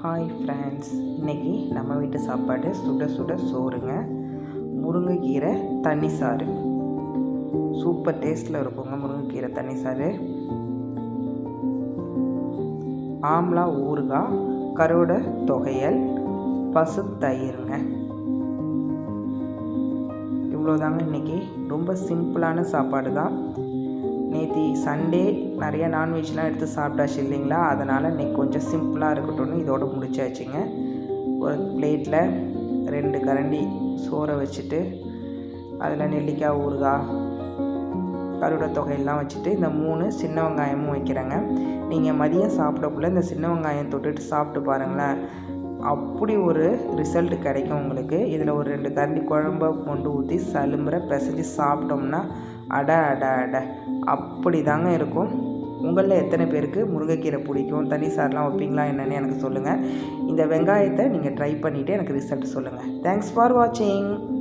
Hi friends இன்றைக்கி நம்ம வீட்டு சாப்பாடு சுட சுட சோறுங்க. முருங்கைக்கீரை தண்ணி சாறு. சூப்பர் டேஸ்ட்டில் இருக்குங்க முருங்கைக்கீரை தண்ணி சாறு. ஆம்லா ஊறுகாய் கருவடை தொகையல் பசு தயிருங்க. இவ்வளோதாங்க இன்றைக்கி ரொம்ப சிம்பிளான சாப்பாடு தான் நேற்று சண்டே நிறைய நான்வெஜ்லாம் எடுத்து சாப்பிட்டாச்சு இல்லைங்களா? அதனால் இன்னைக்கு கொஞ்சம் சிம்பிளாக இருக்கட்டும்னு இதோடு முடிச்சாச்சுங்க. ஒரு பிளேட்டில் ரெண்டு கரண்டி சோறை வச்சுட்டு அதில் நெல்லிக்காய் ஊறுகாய் கருட தொகையெல்லாம் வச்சுட்டு இந்த மூணு சின்ன வெங்காயமும் வைக்கிறேங்க. நீங்கள் மதியம் சாப்பிடக்குள்ள இந்த சின்ன வெங்காயம் தொட்டுட்டு சாப்பிட்டு பாருங்களேன். அப்படி ஒரு ரிசல்ட் கிடைக்கும் உங்களுக்கு. இதில் ஒரு ரெண்டு கரண்டி குழம்ப கொண்டு ஊற்றி சலும்புற பிசைஞ்சு சாப்பிட்டோம்னா அட அட அட. அப்படி தாங்க இருக்கும். உங்களில் எத்தனை பேருக்கு முருங்கைக்கீரை பிடிக்கும்? தனி சார்லாம் வைப்பீங்களா என்னென்னு எனக்கு சொல்லுங்கள் இந்த வெங்காயத்தை நீங்கள் ட்ரை பண்ணிவிட்டு எனக்கு ரிசல்ட் சொல்லுங்கள் தேங்க்ஸ் ஃபார் வாட்சிங்